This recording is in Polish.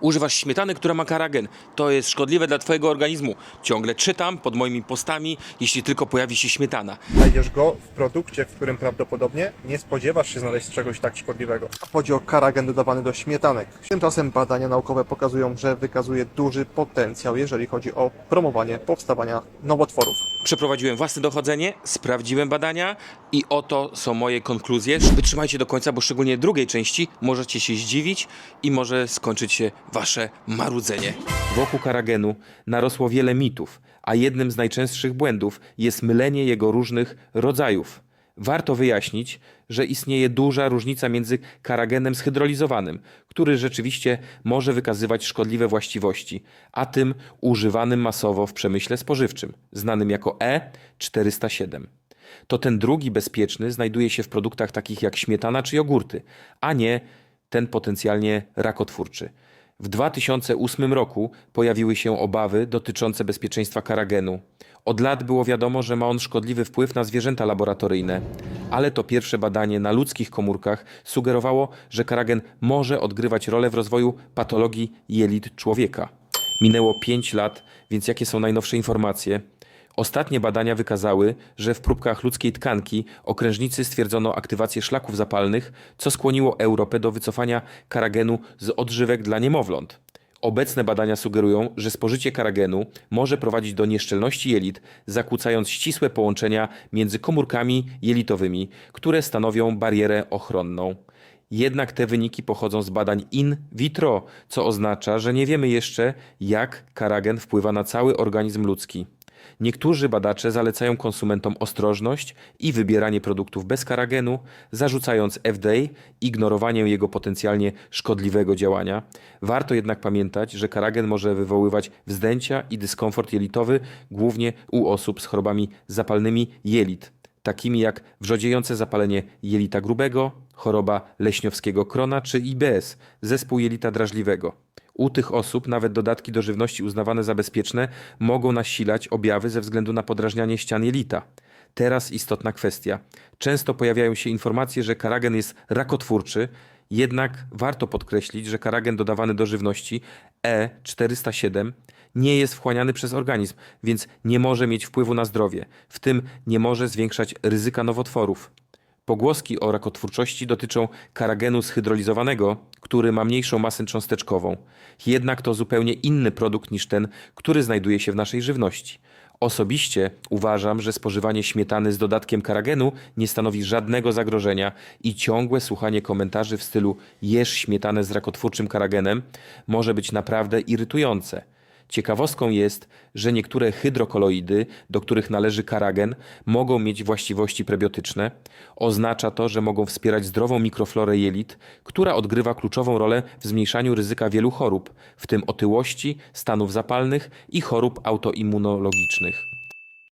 Używasz śmietany, która ma karagen. To jest szkodliwe dla twojego organizmu. Ciągle czytam pod moimi postami, jeśli tylko pojawi się śmietana. Znajdziesz go w produkcie, w którym prawdopodobnie nie spodziewasz się znaleźć czegoś tak szkodliwego. Chodzi o karagen dodawany do śmietanek. Tymczasem badania naukowe pokazują, że wykazuje duży potencjał, jeżeli chodzi o promowanie powstawania nowotworów. Przeprowadziłem własne dochodzenie, sprawdziłem badania i oto są moje konkluzje. Wytrzymajcie do końca, bo szczególnie drugiej części możecie się zdziwić i może skończyć się wasze marudzenie. Wokół karagenu narosło wiele mitów, a jednym z najczęstszych błędów jest mylenie jego różnych rodzajów. Warto wyjaśnić, że istnieje duża różnica między karagenem zhydrolizowanym, który rzeczywiście może wykazywać szkodliwe właściwości, a tym używanym masowo w przemyśle spożywczym, znanym jako E407. To ten drugi bezpieczny znajduje się w produktach takich jak śmietana czy jogurty, a nie ten potencjalnie rakotwórczy. W 2008 roku pojawiły się obawy dotyczące bezpieczeństwa karagenu. Od lat było wiadomo, że ma on szkodliwy wpływ na zwierzęta laboratoryjne, ale to pierwsze badanie na ludzkich komórkach sugerowało, że karagen może odgrywać rolę w rozwoju patologii jelit człowieka. Minęło 5 lat, więc jakie są najnowsze informacje? Ostatnie badania wykazały, że w próbkach ludzkiej tkanki okrężnicy stwierdzono aktywację szlaków zapalnych, co skłoniło Europę do wycofania karagenu z odżywek dla niemowląt. Obecne badania sugerują, że spożycie karagenu może prowadzić do nieszczelności jelit, zakłócając ścisłe połączenia między komórkami jelitowymi, które stanowią barierę ochronną. Jednak te wyniki pochodzą z badań in vitro, co oznacza, że nie wiemy jeszcze, jak karagen wpływa na cały organizm ludzki. Niektórzy badacze zalecają konsumentom ostrożność i wybieranie produktów bez karagenu, zarzucając FDA ignorowanie jego potencjalnie szkodliwego działania. Warto jednak pamiętać, że karagen może wywoływać wzdęcia i dyskomfort jelitowy, głównie u osób z chorobami zapalnymi jelit, takimi jak wrzodziejące zapalenie jelita grubego, choroba leśniowskiego krona czy IBS, zespół jelita drażliwego. U tych osób nawet dodatki do żywności uznawane za bezpieczne mogą nasilać objawy ze względu na podrażnianie ścian jelita. Teraz istotna kwestia. Często pojawiają się informacje, że karagen jest rakotwórczy, jednak warto podkreślić, że karagen dodawany do żywności E407 nie jest wchłaniany przez organizm, więc nie może mieć wpływu na zdrowie, w tym nie może zwiększać ryzyka nowotworów. Pogłoski o rakotwórczości dotyczą karagenu zhydrolizowanego, który ma mniejszą masę cząsteczkową. Jednak to zupełnie inny produkt niż ten, który znajduje się w naszej żywności. Osobiście uważam, że spożywanie śmietany z dodatkiem karagenu nie stanowi żadnego zagrożenia i ciągłe słuchanie komentarzy w stylu jesz śmietanę z rakotwórczym karagenem może być naprawdę irytujące. Ciekawostką jest, że niektóre hydrokoloidy, do których należy karagen, mogą mieć właściwości prebiotyczne. Oznacza to, że mogą wspierać zdrową mikroflorę jelit, która odgrywa kluczową rolę w zmniejszaniu ryzyka wielu chorób, w tym otyłości, stanów zapalnych i chorób autoimmunologicznych.